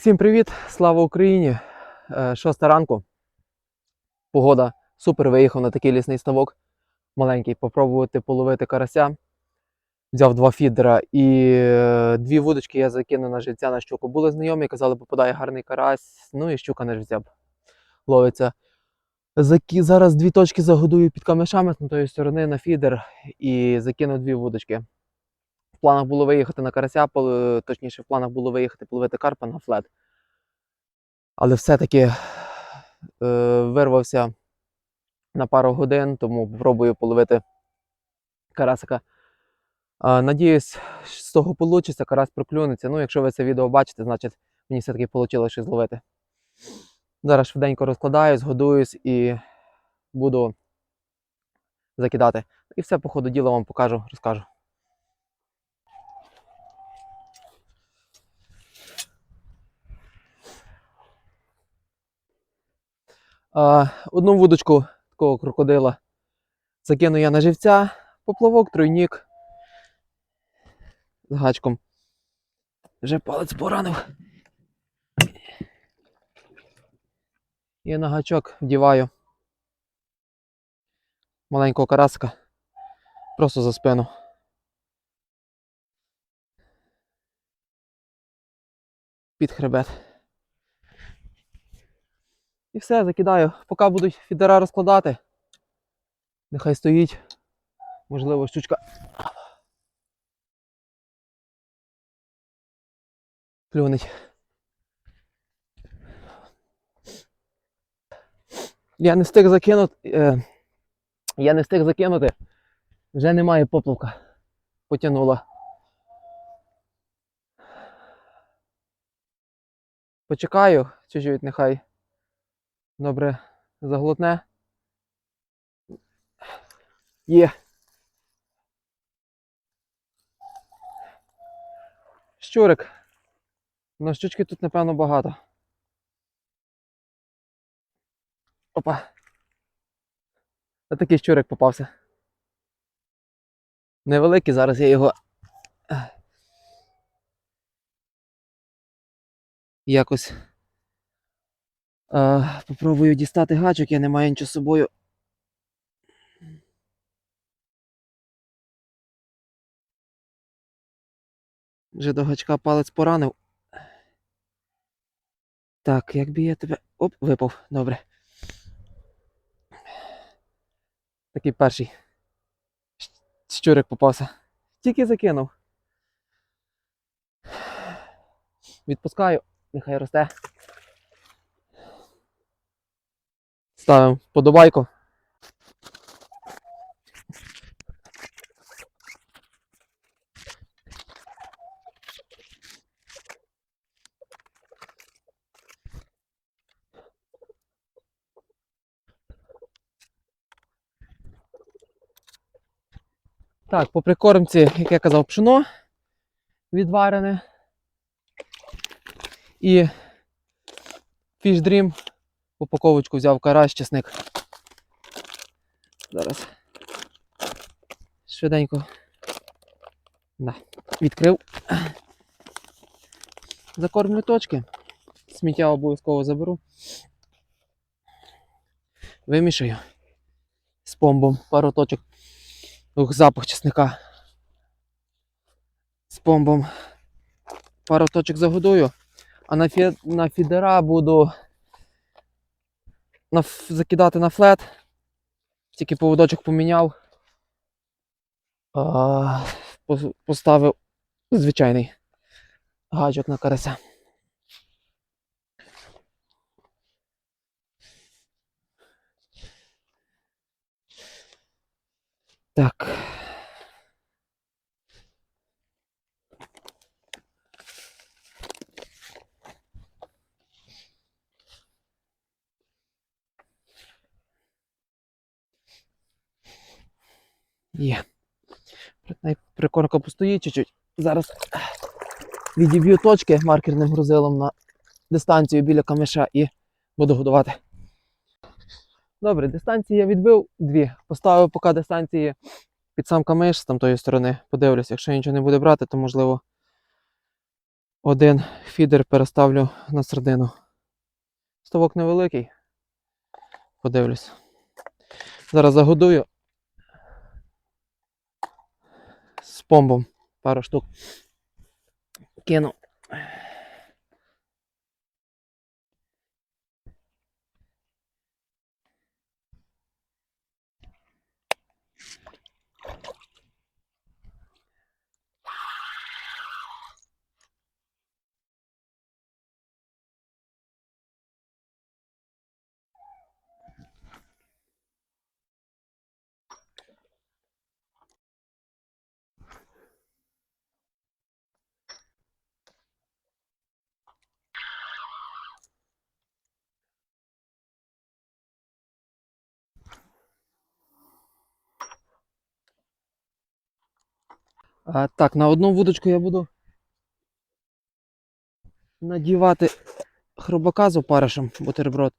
Всім привіт! Слава Україні! Е, Шоста ранку. Погода супер. Виїхав на такий лісний ставок маленький, попробувати половити карася. Взяв два фідера і е, дві вудочки я закинув на живця на щуку. Були знайомі, казали, попадає гарний карась. Ну і щука на живця ловиться. Зараз дві точки загодую під камешами з тої сторони на фідер і закинув дві вудочки. В планах було виїхати на карася, точніше, в планах було виїхати половити карпа на флет. Але все-таки е, вирвався на пару годин, тому спробую половити карасика. Е, надіюсь, з того вийде, карась проклюнеться. Ну, якщо ви це відео бачите, значить мені все-таки вийшло щось зловити. Зараз швиденько розкладаюсь, годуюсь і буду закидати. І все по ходу діла вам покажу, розкажу. А, одну вудочку такого крокодила закину я на живця, поплавок, тройнік з гачком. Вже палець поранив. І на гачок вдіваю маленького карасика просто за спину. Під хребет. І все, закидаю. Поки будуть фідера розкладати. Нехай стоїть. Можливо, щучка. Клюнить. Я не встиг закинути. Е, я не встиг закинути. Вже немає поплавка. Потягнула. Почекаю, чуть-чуть нехай добре заглотне. Є. Щурик. На щучки тут, напевно, багато. Опа. Отакий щурик попався. Невеликий, зараз я його. Якось. Е, попробую дістати гачок, я не маю нічого з собою. Вже до гачка палець поранив. Так, як би я тебе. Оп, випав, добре. Такий перший. Щурик попався. Тільки закинув. Відпускаю, нехай росте. Ставимо вподобайку. Так, по прикормці, як я казав, пшено відварене. І Fish Dream упаковочку взяв карась, чесник. Зараз. Швиденько. Да. Відкрив. Закормлю точки. Сміття обов'язково заберу. Вимішаю з помбом пару точок. Ух, запах чесника. З помбом. Пару точок загодую. А на, фі... на фідера буду на... закидати на флет. Тільки поводочок поміняв. А... Поставив звичайний гаджок на карася. Так. Є. Прикормка постоїть чуть-чуть. Зараз відіб'ю точки маркерним грузилом на дистанцію біля камеша і буду годувати. Добре, дистанції я відбив дві. Поставив поки дистанції під сам камиш з тамтої сторони. Подивлюся, якщо нічого не буде брати, то можливо один фідер переставлю на середину. Ставок невеликий. Подивлюсь. Зараз загодую. З помбом пару штук. Кину. А, так, на одну вудочку я буду надівати хробака з опаришем бутерброд,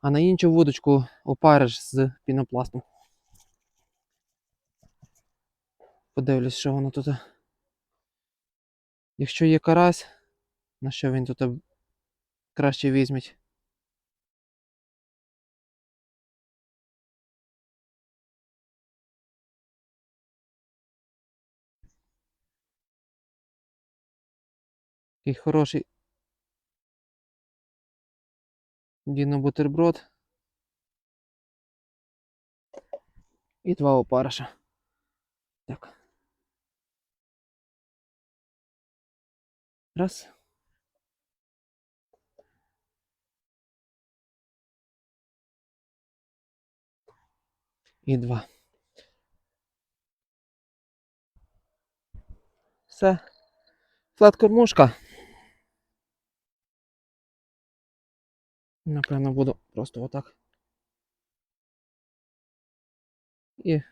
а на іншу вудочку опариш з пінопластом. Подивлюсь, що воно тут. Якщо є карась, на що він тут краще візьметь. Такий хороший Діно бутерброд. І два опариша. Так. Раз. І два. Все. Флет Напевно, буду просто отак. І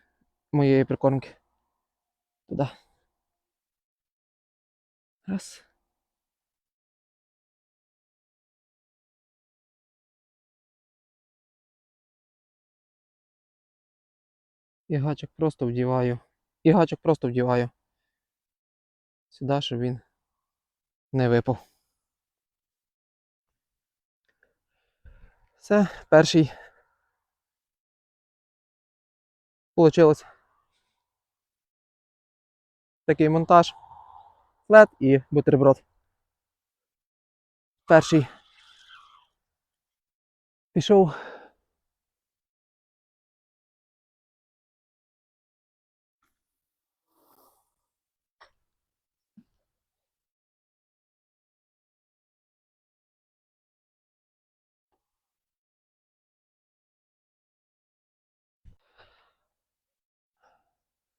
моєї прикормки. Туди. Раз. І гачок просто вдіваю. І гачок просто вдіваю. Сюди, щоб він не випав. Все, перший. Получилось. Такий монтаж. Флет і бутерброд. Перший. Пішов.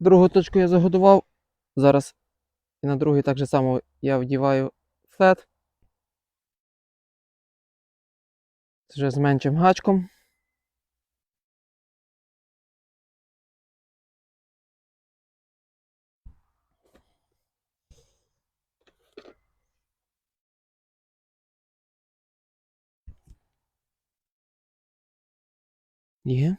Другу точку я загодував. Зараз і на другий так же само я вдіваю флет. Вже з меншим гачком. Є.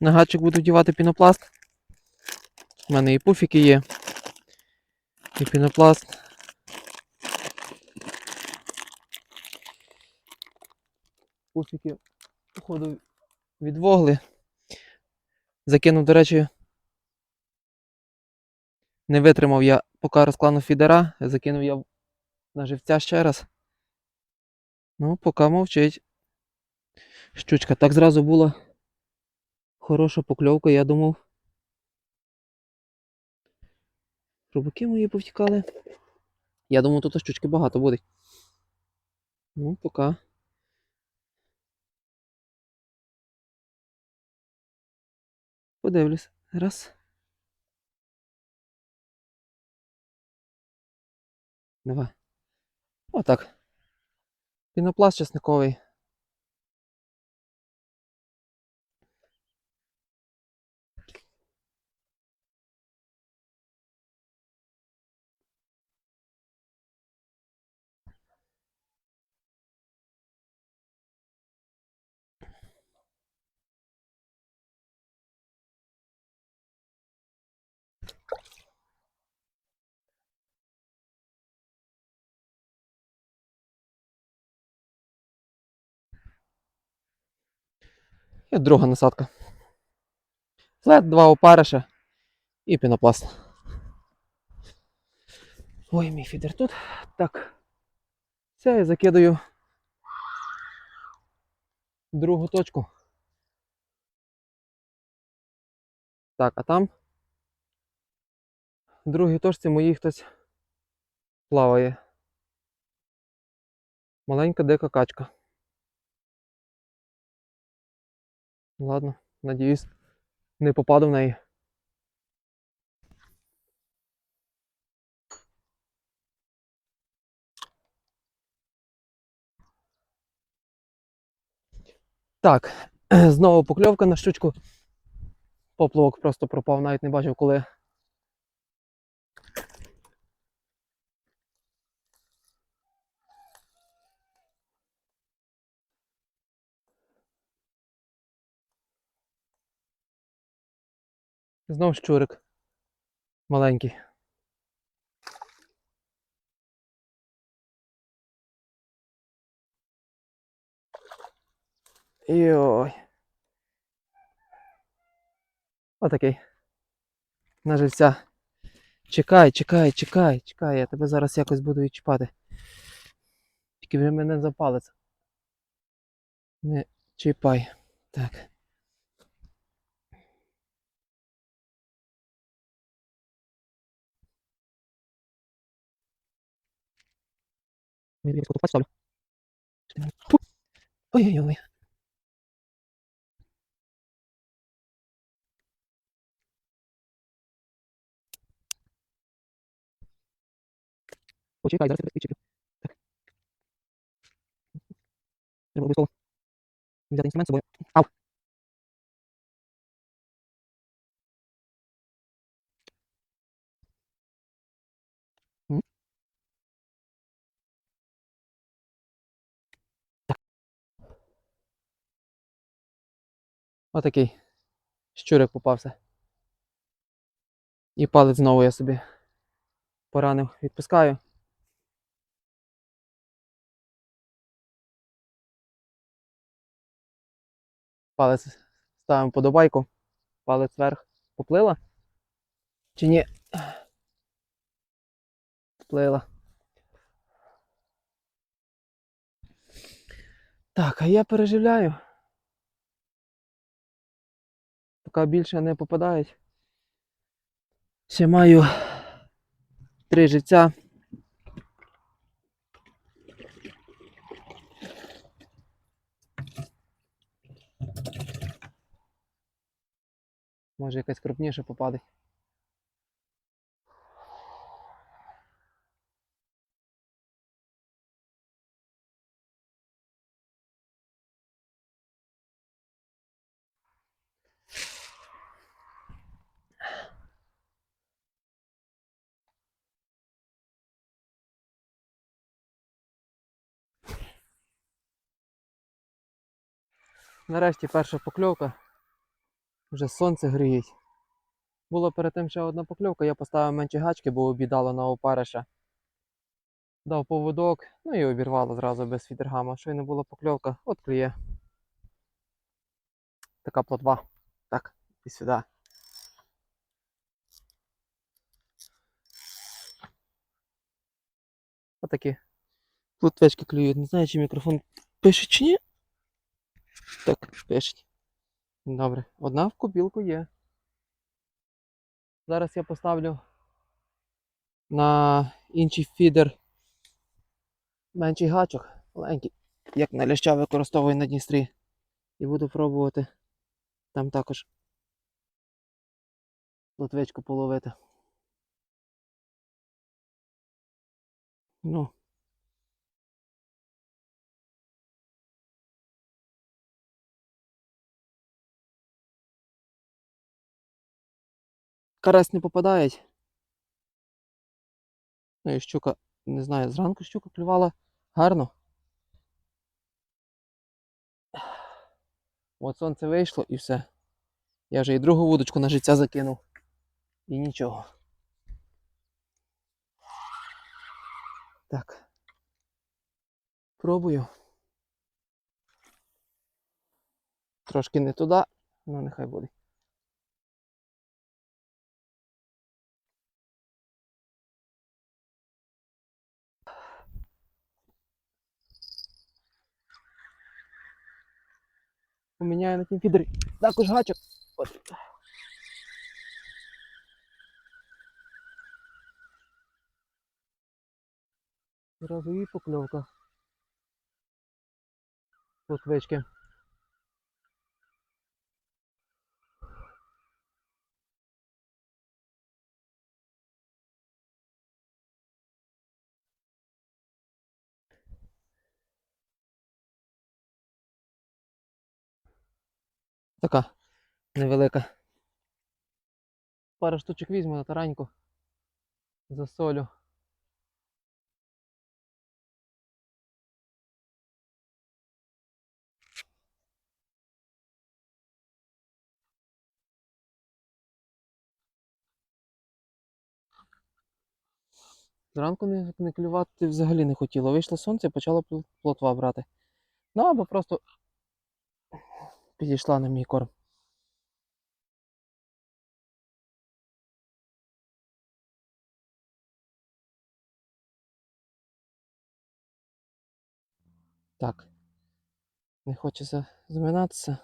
На гачик буду вдівати пінопласт. У мене і пуфіки є. І пінопласт. Пуфіки, походу, відвогли. Закинув, до речі, не витримав я, поки розкланув фідера, закинув я на живця ще раз. Ну, поки мовчить. Щучка. Так зразу була хороша покльовка, я думав. Рубаки мої повтікали. Я думав, тут щучки багато буде. Ну, поки. Подивлюсь. Раз. Два. Отак. Пінопласт чесниковий. І друга насадка. Флет, два опариша і пінопласт. Ой, мій фідер тут. Так. Все, я закидаю другу точку. Так, а там в другій точці моїй хтось плаває. Маленька дика качка. Ладно, надіюсь, не попаду в неї. Так, знову покльовка на щучку. Поплавок просто пропав, навіть не бачив, коли. Знов щурик. Маленький. Йой. Отакий. На живця. Чекай, чекай, чекай, чекай, я тебе зараз якось буду відчіпати. Тільки вже мене за палець. Не чіпай. Так. Ой, я тут ставлю. Фу. Ой-ой-ой. Почекай, зараз я тебе відчіплю. Так. Треба обов'язково взяти інструмент з собою. Ау. М? Отакий щурик попався. І палець знову я собі поранив, відпускаю. Палець ставимо подобайку. Палець вверх. Поплила? Чи ні? Поплила. Так, а я переживляю. Поки більше не попадають. Ще маю три життя. Може якась крупніша попаде. Нарешті перша покльовка. Вже сонце гріють. Було перед тим ще одна покльовка, я поставив менші гачки, бо обідало на опариша. Дав поводок, ну і обірвало зразу без фідергама. Що й не було покльовка, от клює. Така плотва. Так, і сюди. Отакі плотвечки клюють. Не знаю, чи мікрофон пише чи ні. Так, пише. Добре, одна в кубілку є. Зараз я поставлю на інший фідер менший гачок, маленький, як на ляща використовую на Дністрі. І буду пробувати там також плотвичку половити. Ну. Карась не попадають. Ну і щука, не знаю, зранку щука клювала гарно. От сонце вийшло і все. Я вже і другу вудочку на життя закинув. І нічого. Так. Пробую. Трошки не туди, ну нехай буде. Поміняю на тім фідері. Також гачок. От. Зразу і покльовка. Плотвички. Така невелика. Пару штучок візьму на тараньку. Засолю. Зранку не, не клювати взагалі не хотіло. Вийшло сонце і почало пл- плотва брати. Ну або просто підійшла на мій корм. Так. Не хочеться зминатися.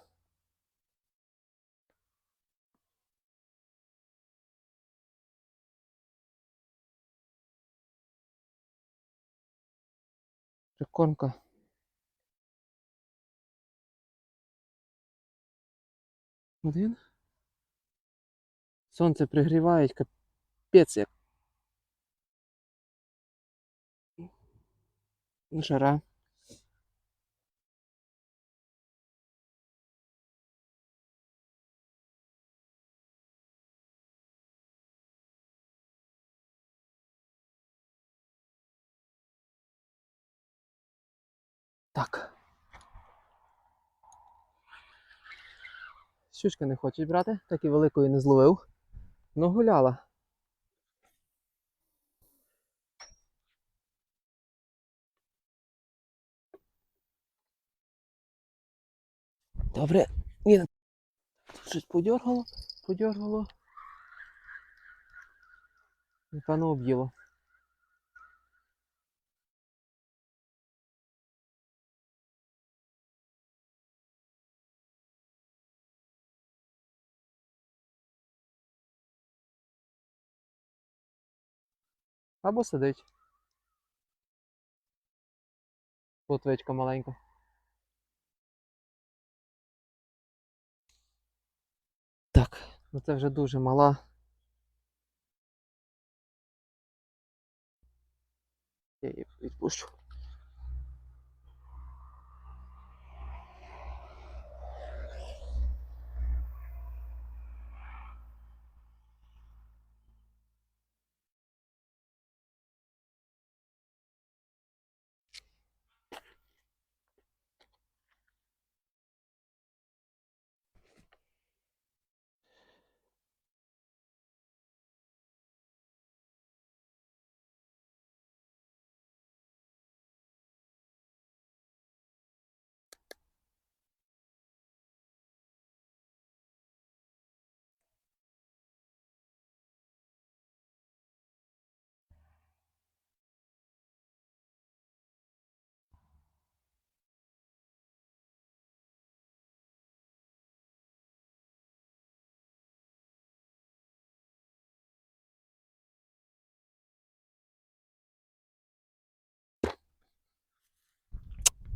Прикормка. Один. Сонце пригріває, капець як. Жара. Так. Щучка не хочуть брати, так і великої не зловив. Ну гуляла. Добре. Ні. Щось подергало, подергало. Напевно, об'їло. Або сидить. Плотвичка маленька. Так, ну це вже дуже мала. Я її відпущу.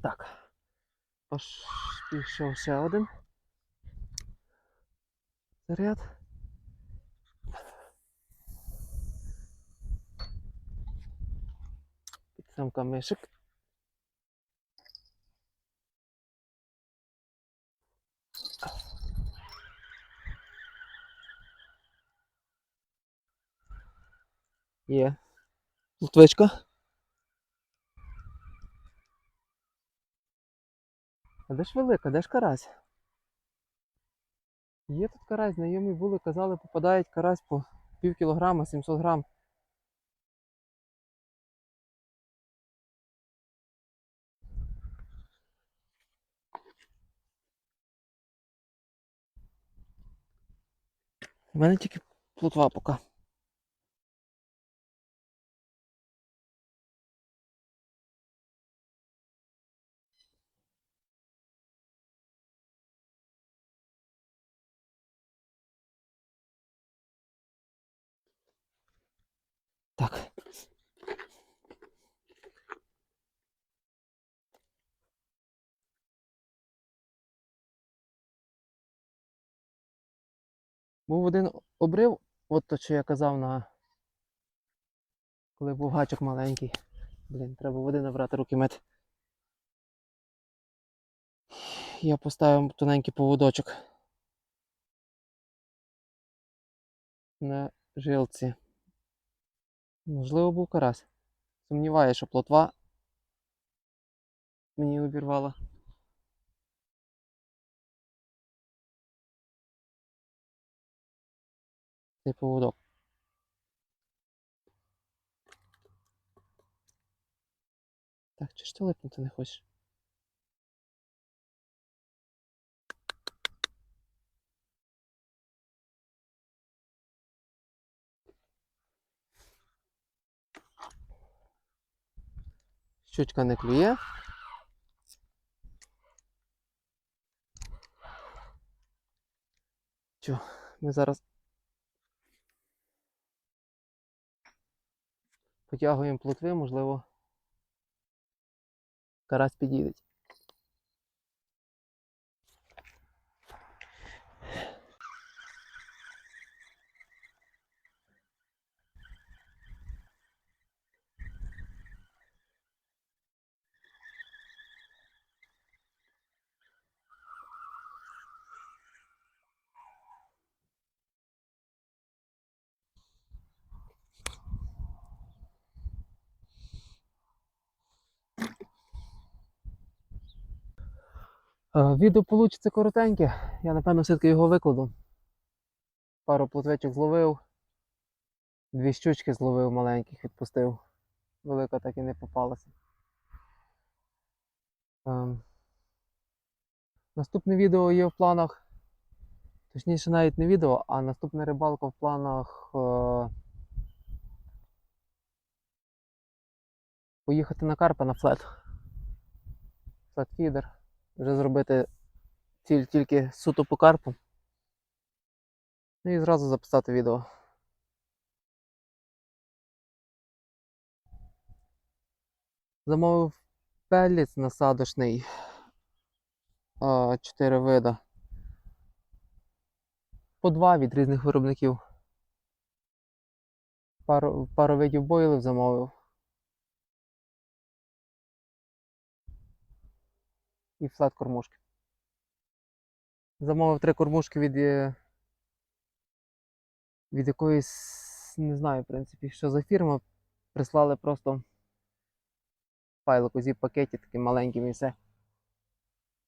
Так. Пош... Пішов ще один. Заряд. Підсамка мишик. Є. Лутвичка. А де ж велика, де ж карась? Є тут карась, знайомі були, казали, попадають карась по пів кілограма, 700 грам. У мене тільки плотва поки. Був один обрив, от то, що я казав на. Коли був гачок маленький. Блін, треба води набрати руки мити. Я поставив тоненький поводочок. На жилці. Можливо, був карась. Сумніваюся, що плотва мені обірвала. Цей поводок. Так, чи ж ти липнути не хочеш? Щучка не клює. Чо, ми зараз потягуємо плотви, можливо, карась підійде. Відео вийде коротеньке. Я напевно все-таки його викладу. Пару плотвичок зловив. Дві щучки зловив маленьких, відпустив. Велика так і не попалася. Ем, Наступне відео є в планах. Точніше, навіть не відео, а наступна рибалка в планах. е, Поїхати на Карпа на флет. Флет-фідер. Вже зробити ціль тільки суто по карпу. Ну і зразу записати відео. Замовив пелець насадочний. А, Чотири вида. По два від різних виробників. Пару, пару видів бойлів замовив. І флет кормушки. Замовив три кормушки від, е, від якоїсь, не знаю, в принципі, що за фірма. Прислали просто файлик у пакеті таким маленьким і все.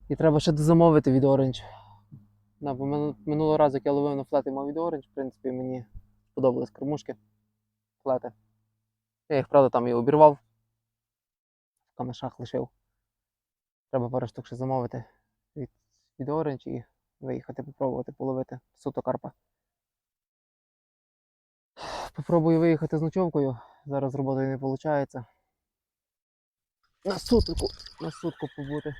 І треба ще дозамовити від Orange. Да, бо минулого разу, як я ловив на флети мав від Orange, в принципі, мені сподобались кормушки. Флети. Я їх, правда, там і обірвав. В камешах лишив. Треба пару штук ще замовити від, від Orange і виїхати попробувати половити суто карпа. Попробую виїхати з ночовкою. Зараз з роботою не виходить. На сутку, на сутку побути.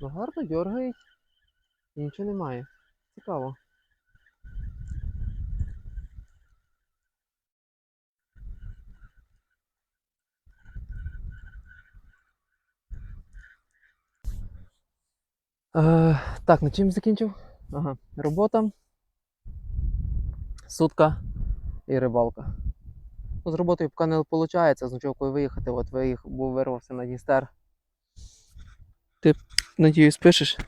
Ну гарно дергають. Нічого немає. Цікаво. Е, так, на чим закінчив? Ага, робота. Сутка і рибалка. Ну, з роботою поки не виходить, з ночовкою виїхати, от виїх, був вирвався на Дністер. Ти, надіюсь, пишеш?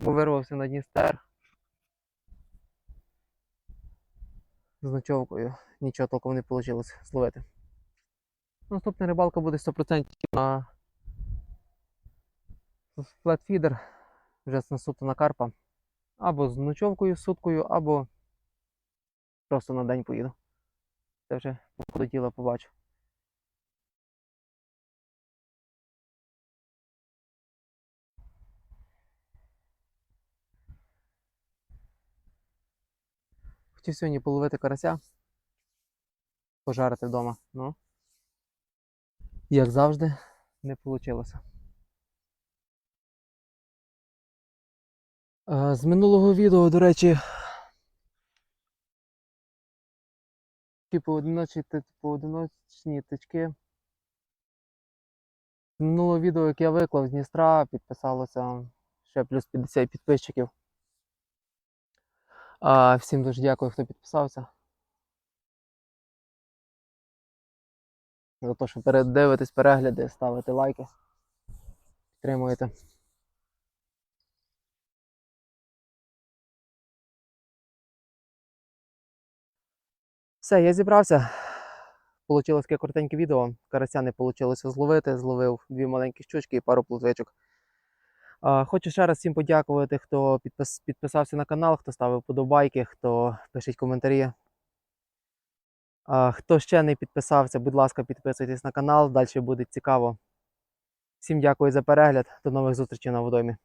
Бо вирвався на Дністер. З ночовкою. Нічого толком не вийшло зловити. Наступна рибалка буде 100% на флетфідер, вже суто на карпа. Або з ночовкою суткою, або просто на день поїду. Це вже ходу діла побачу. Хотів сьогодні половити карася. Пожарити вдома. Ну. Як завжди, не вийшло. З минулого відео, до речі, ті поодиночі, поодиночні тички. З минулого відео, як я виклав з Дністра, підписалося ще плюс 50 підписчиків. А, всім дуже дякую, хто підписався. За те, що передивитесь перегляди, ставите лайки. Підтримуєте. Все, я зібрався. Получилось таке коротеньке відео. Карася не вийшло зловити. Зловив дві маленькі щучки і пару плотвичок. А, Хочу ще раз всім подякувати, хто підпис, підписався на канал, хто ставив подобайки, хто пишіть коментарі. Хто ще не підписався, будь ласка, підписуйтесь на канал, далі буде цікаво. Всім дякую за перегляд. До нових зустрічей на водоймі.